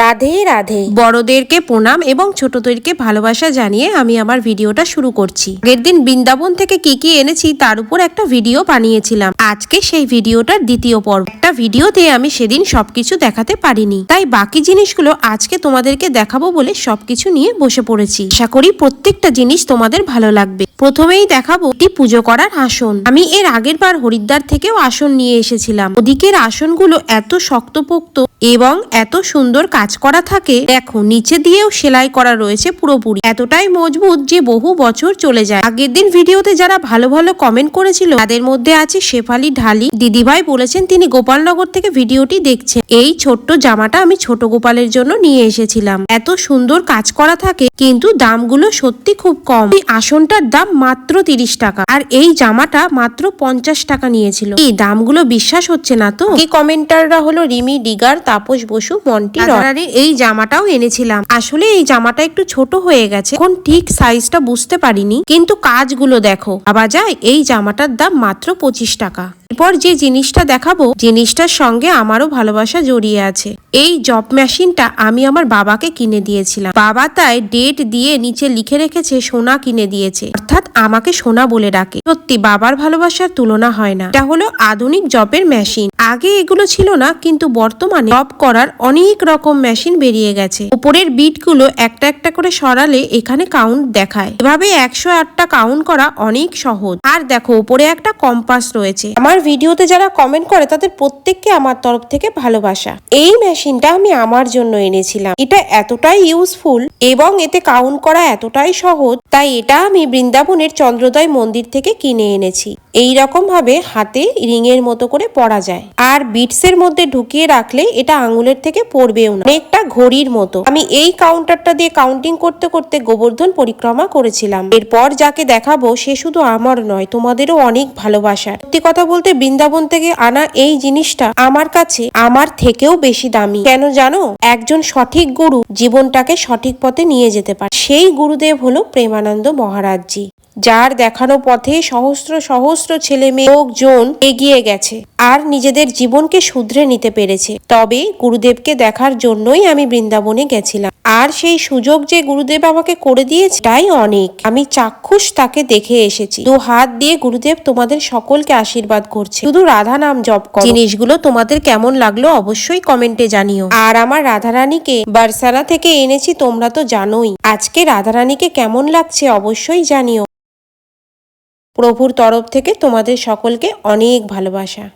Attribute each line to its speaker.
Speaker 1: রাধে রাধে।
Speaker 2: বড়দেরকে প্রণাম এবং ছোটদেরকে ভালোবাসা জানিয়ে আমি আমার ভিডিওটা শুরু করছি। আগের দিন বৃন্দাবন থেকে কি কি এনেছি তার উপর একটা ভিডিও বানিয়েছিলাম। আজকে সেই ভিডিওটার দ্বিতীয় পর্ব। একটা ভিডিওতে আমি সেদিন সবকিছু দেখাতে পারিনি। তাই বাকি জিনিসগুলো আজকে তোমাদেরকে দেখাবো বলে সবকিছু নিয়ে বসে পড়েছি। আশা করি প্রত্যেকটা জিনিস তোমাদের ভালো লাগবে। প্রথমেই দেখাবো একটি পুজো করার আসন। আমি এর আগের বার হরিদ্বার থেকেও আসন নিয়ে এসেছিলাম। ওদিকের আসনগুলো এত শক্তপোক্ত এবং এত সুন্দর কাজ করা থাকে, দেখো, নিচে দিয়েও সেলাই করা রয়েছে পুরোপুরি। এতটাই মজবুত যে বহু বছর চলে যায়। আগের দিন ভিডিওতে যারা ভালো ভালো কমেন্ট করেছিল, তাদের মধ্যে আছে শেফালি ঢালি। দিদিভাই বলেছেন, তিনি গোপালনগর থেকে ভিডিওটি দেখছেন। এই ছোট্ট জামাটা আমি ছোট গোপালের জন্য নিয়ে এসেছিলাম। এত সুন্দর কাজ করা থাকে, কিন্তু দামগুলো সত্যি খুব কম। এই আসনটার দাম মাত্র তিরিশ টাকা, আর এই জামাটা মাত্র পঞ্চাশ টাকা নিয়েছিল। এই দামগুলো বিশ্বাস হচ্ছে না তো? এই কমেন্টাররা হলো রিমি ডিগার, তাপস বসু, মন্টি রানারে এই জামাটাও এনেছিলাম। আসলে এই জামাটা একটু ছোট হয়ে গেছে। এখন ঠিক সাইজটা বুঝতে পারিনি। কিন্তু কাজগুলো দেখো। ভাবা যায় এই জামাটার দাম মাত্র পঁচিশ টাকা। এরপর যে জিনিসটা দেখাবো, জিনিসটার সঙ্গে আমারও ভালোবাসা জড়িয়ে আছে। এই জব মেশিনটা আমি আমার বাবাকে কিনে দিয়েছিলাম। বাবা তাই ডেট দিয়ে নিচে লিখে রেখেছে, সোনা কিনে দিয়েছে। অর্থাৎ আমাকে সোনা বলে ডাকে। সত্যি, বাবার ভালোবাসার তুলনা হয় না। এটা হলো আধুনিক জবের মেশিন। আগে এগুলো ছিল না, কিন্তু বর্তমানে জব করার অনেক রকম মেশিন বেরিয়ে গেছে। উপরের বিটগুলো একটা একটা করে সরালে এখানে কাউন্ট দেখায়। এভাবে একশো আটটা কাউন্ট করা অনেক সহজ। আর দেখো উপরে একটা কম্পাস রয়েছে। আমার ভিডিওতে যারা কমেন্ট করে তাদের প্রত্যেককে আমার তরফ থেকে ভালোবাসা। এই মেশিনটা আমি আমার জন্য এনেছিলাম। এটা এতটাই ইউজফুল এবং এতে কাউন্ট করা এতটাই সহজ, তাই এটা আমি বৃন্দাবনের চন্দ্রোদয় মন্দির থেকে কিনে এনেছি। এই রকম ভাবে হাতে রিং এর মতো করে পরা যায়। আর বিটস এর মধ্যে ঢুকিয়ে রাখলে এটা আঙুলের থেকে পড়বেও না। অনেকটা ঘড়ির মতো। আমি এই কাউন্টারটা দিয়ে কাউন্টিং করতে করতে গোবর্ধন পরিক্রমা করেছিলাম। এরপর যাকে দেখাবো সে শুধু আমার নয়, তোমাদেরও অনেক ভালোবাসার। সত্যি কথা বলতে বৃন্দাবন থেকে আনা এই জিনিসটা আমার কাছে আমার থেকেও বেশি দামি। কেন জানো? একজন সঠিক গুরু জীবনটাকে সঠিক পথে নিয়ে যেতে পারে। সেই গুরুদেব হলো প্রেমানন্দ মহারাজজি, যার দেখানো পথে সহস্র সহস্র ছেলে মেয়ে লোকজন এগিয়ে গেছে আর নিজেদের জীবনকে শুধরে নিতে পেরেছে। তবে গুরুদেবকে দেখার জন্যই আমি বৃন্দাবনে গেছিলাম। আর সেই সুযোগ যে গুরুদেব আমাকে করে দিয়েছে, তাই অনেক। আমি চাক্ষুষ তাকে দেখে এসেছি। দু হাত দিয়ে গুরুদেব তোমাদের সকলকে আশীর্বাদ করছে। শুধু রাধা নাম জপ করো। জিনিসগুলো তোমাদের কেমন লাগল অবশ্যই কমেন্টে জানিও। আর আমার রাধারানীকে বারসানা থেকে এনেছি, তোমরা তো জানোই। আজকে রাধারানীকে কেমন লাগছে অবশ্যই জানিও। প্রভুর তরফ থেকে তোমাদের সকলকে অনেক ভালোবাসা।